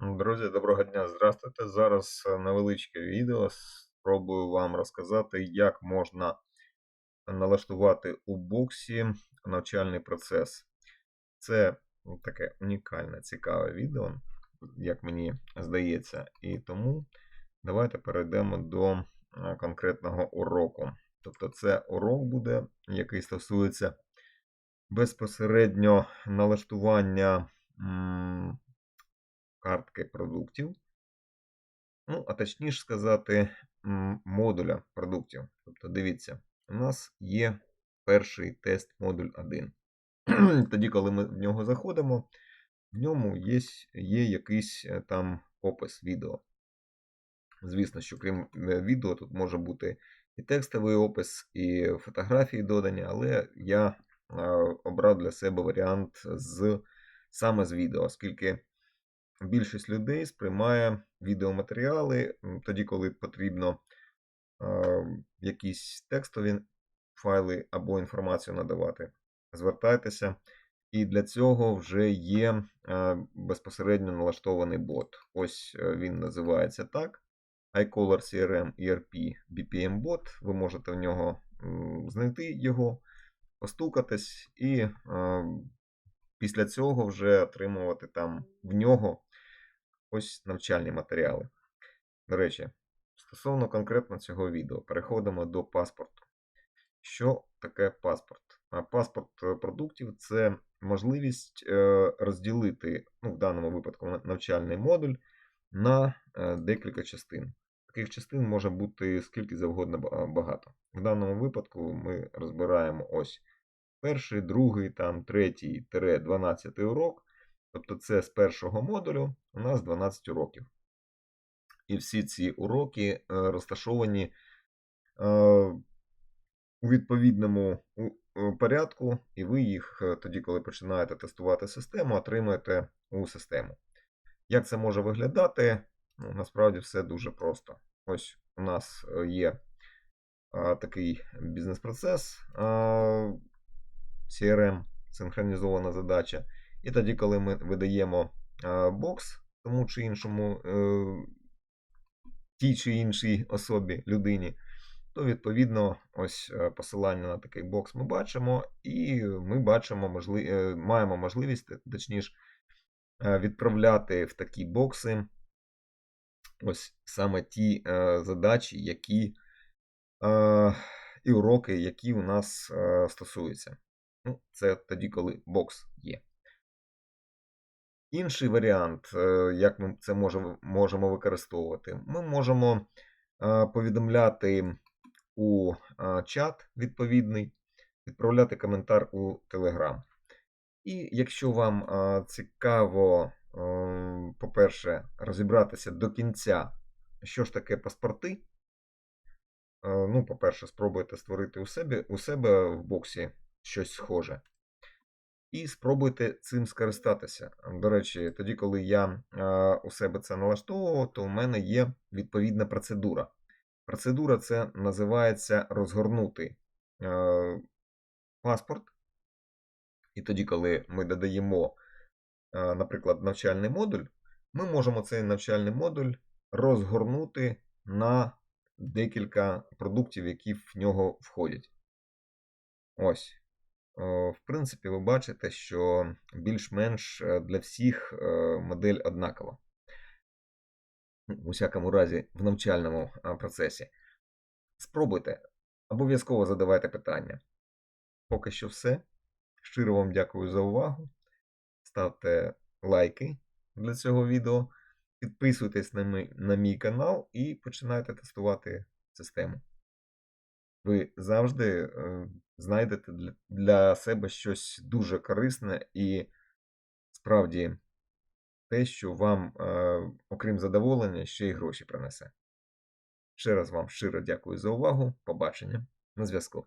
Друзі, доброго дня, здравствуйте. Зараз е, невеличке відео. Спробую вам розказати, як можна налаштувати у боксі навчальний процес. Це таке унікальне, цікаве відео, як мені здається. І тому давайте перейдемо до е, конкретного уроку. Тобто, це урок буде, який стосується безпосередньо налаштування. Картки продуктів. Ну, а точніше сказати, модуля продуктів. Тобто, дивіться, у нас є перший тест модуль 1. Тоді, коли ми в нього заходимо, в ньому є, є якийсь е, там опис відео. Звісно, що крім е, відео, тут може бути і текстовий опис, і фотографії додані, але я е, обрав для себе варіант з саме з відео, оскільки більшість людей сприймає відеоматеріали тоді, коли потрібно якісь текстові файли або інформацію надавати. Звертайтеся. І для цього вже є безпосередньо налаштований бот. Ось е, він називається так. iColor CRM ERP BPM бот. Ви можете в нього знайти його, постукатись і після цього вже отримувати там в нього ось навчальні матеріали. До речі, стосовно конкретно цього відео, переходимо до паспорту. Що таке паспорт? Паспорт е, продуктів це можливість е, розділити, ну, в даному випадку, навчальний модуль на е, декілька частин. Таких частин може бути скільки завгодно багато. В даному випадку ми розбираємо ось перший, другий, там, третій, тире, 12 урок. Тобто це з першого модулю у нас 12 уроків. І всі ці уроки е, розташовані е, у відповідному е, порядку, і ви їх тоді, коли починаєте тестувати систему, отримуєте у систему. Як це може виглядати? Ну, насправді все дуже просто. Ось у нас є такий бізнес-процес CRM, синхронізована задача. І тоді, коли ми видаємо бокс тому чи іншому, е, тій чи іншій особі, людині, то відповідно ось е, посилання на такий бокс ми бачимо, і ми бачимо можли... е, маємо можливість, точніше, відправляти в такі бокси ось саме ті задачі, які і уроки, які у нас стосуються. Ну, це тоді, коли бокс є. Інший варіант, е, як ми це можемо, використовувати, ми можемо е, повідомляти у е, чат відповідний, відправляти коментар у Telegram. І якщо вам цікаво, по-перше, розібратися до кінця, що ж таке паспорти, ну, по-перше, спробуйте створити у себе, у себе в боксі щось схоже. І спробуйте цим скористатися. До речі, тоді, коли я е, у себе це налаштовував, то у мене є відповідна процедура. Процедура це називається розгорнути е, паспорт. І тоді, коли ми додаємо, е, наприклад, навчальний модуль, ми можемо цей навчальний модуль розгорнути на декілька продуктів, які в нього входять. Ось. Е, В принципі, ви бачите, що більш-менш е, для всіх е, модель однакова. Ну, У всякому разі, в навчальному процесі. Спробуйте, обов'язково задавайте питання. Поки що все. Щиро вам дякую за увагу. Ставте лайки для цього відео, підписуйтесь на мій, на мій канал і починайте тестувати систему. Ви завжди е, знайдете для, себе щось дуже корисне і справді те, що вам, е, окрім задоволення, ще й гроші принесе. Ще раз вам щиро дякую за увагу. Побачення. На зв'язку.